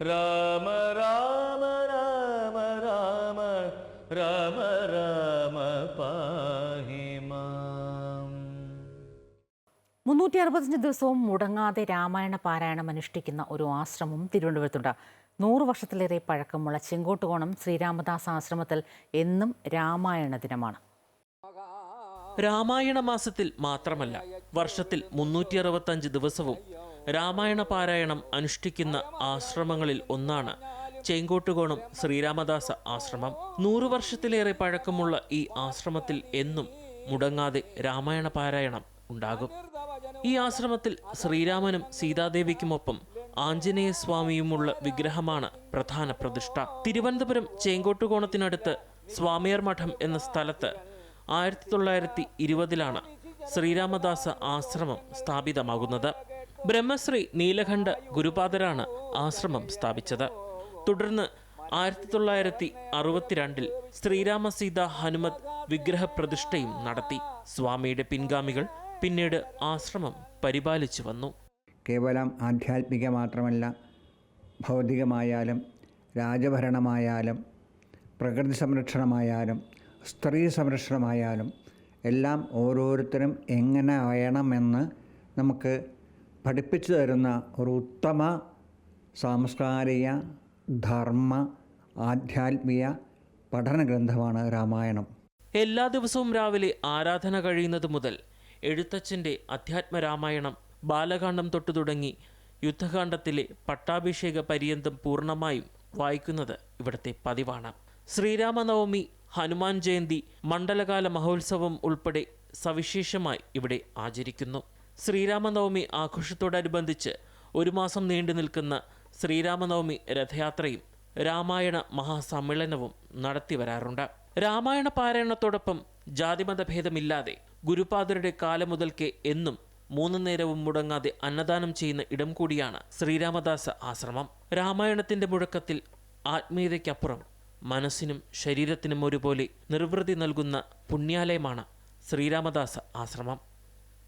രാമ രാമ രാമ രാമ രാമ രാമ പാഹി മാം. മുന്നൂറ്റി അറുപത്തഞ്ച് ദിവസവും മുടങ്ങാതെ രാമായണ പാരായണം അനുഷ്ഠിക്കുന്ന ഒരു ആശ്രമം തിരുവനന്തപുരത്തുണ്ട്. നൂറ് വർഷത്തിലേറെ പഴക്കമുള്ള ചെങ്കോട്ടുകോണം ശ്രീരാമദാസ് ആശ്രമത്തിൽ എന്നും രാമായണ ദിനമാണ്. രാമായണ മാസത്തിൽ മാത്രമല്ല വർഷത്തിൽ മുന്നൂറ്റി അറുപത്തഞ്ച് ദിവസവും രാമായണ പാരായണം അനുഷ്ഠിക്കുന്ന ആശ്രമങ്ങളിൽ ഒന്നാണ് ചേങ്കോട്ടുകോണം ശ്രീരാമദാസ ആശ്രമം. നൂറു വർഷത്തിലേറെ പഴക്കമുള്ള ഈ ആശ്രമത്തിൽ എന്നും മുടങ്ങാതെ രാമായണ പാരായണം ഉണ്ടാകും. ഈ ആശ്രമത്തിൽ ശ്രീരാമനും സീതാദേവിക്കുമൊപ്പം ആഞ്ജനേയ സ്വാമിയുമുള്ള വിഗ്രഹമാണ് പ്രധാന പ്രതിഷ്ഠ. തിരുവനന്തപുരം ചേങ്കോട്ടുകോണത്തിനടുത്ത് സ്വാമിയർ മഠം എന്ന സ്ഥലത്ത് ആയിരത്തി തൊള്ളായിരത്തി ഇരുപതിലാണ് ശ്രീരാമദാസ ആശ്രമം സ്ഥാപിതമാകുന്നത്. ബ്രഹ്മശ്രീ നീലകണ്ഠ ഗുരുപാദരാണ് ആശ്രമം സ്ഥാപിച്ചത്. തുടർന്ന് ആയിരത്തി തൊള്ളായിരത്തി അറുപത്തിരണ്ടിൽ ശ്രീരാമ സീത ഹനുമത് വിഗ്രഹ പ്രതിഷ്ഠയും നടത്തി. സ്വാമിയുടെ പിൻഗാമികൾ പിന്നീട് ആശ്രമം പരിപാലിച്ചു വന്നു. കേവലം ആധ്യാത്മിക മാത്രമല്ല ഭൗതികമായാലും രാജഭരണമായാലും പ്രകൃതി സംരക്ഷണമായാലും സ്ത്രീ സംരക്ഷണമായാലും എല്ലാം ഓരോരുത്തരും എങ്ങനെ വേണമെന്ന് നമുക്ക് പഠിപ്പിച്ചു തരുന്ന ഒരു ഉത്തമ സാംസ്കാരിക ധർമ്മ ആധ്യാത്മിക പഠന ഗ്രന്ഥമാണ് രാമായണം. എല്ലാ ദിവസവും രാവിലെ ആരാധന കഴിയുന്നത് മുതൽ എഴുത്തച്ഛന്റെ അധ്യാത്മ രാമായണം ബാലകാന്ഡം തൊട്ടു തുടങ്ങി യുദ്ധകാന്ഡത്തിലെ പട്ടാഭിഷേക പര്യന്തം പൂർണമായും വായിക്കുന്നത് ഇവിടുത്തെ പതിവാണ്. ശ്രീരാമനവമി ഹനുമാൻ ജയന്തി മണ്ഡലകാല മഹോത്സവം ഉൾപ്പെടെ സവിശേഷമായി ഇവിടെ ആചരിക്കുന്നു. ശ്രീരാമനവമി ആഘോഷത്തോടനുബന്ധിച്ച് ഒരു മാസം നീണ്ടു നിൽക്കുന്ന ശ്രീരാമനവമി രഥയാത്രയും രാമായണ മഹാസമ്മേളനവും നടത്തി വരാറുണ്ട്. രാമായണ പാരായണത്തോടൊപ്പം ജാതിമത ഭേദമില്ലാതെ ഗുരുപാദരുടെ കാലം മുതൽക്കേ എന്നും മൂന്നു നേരവും മുടങ്ങാതെ അന്നദാനം ചെയ്യുന്ന ഇടം കൂടിയാണ് ശ്രീരാമദാസ ആശ്രമം. രാമായണത്തിന്റെ മുഴക്കത്തിൽ ആത്മീയതയ്ക്കപ്പുറം മനസ്സിനും ശരീരത്തിനും ഒരുപോലെ നിർവൃതി നൽകുന്ന പുണ്യാലയമാണ് ശ്രീരാമദാസ ആശ്രമം.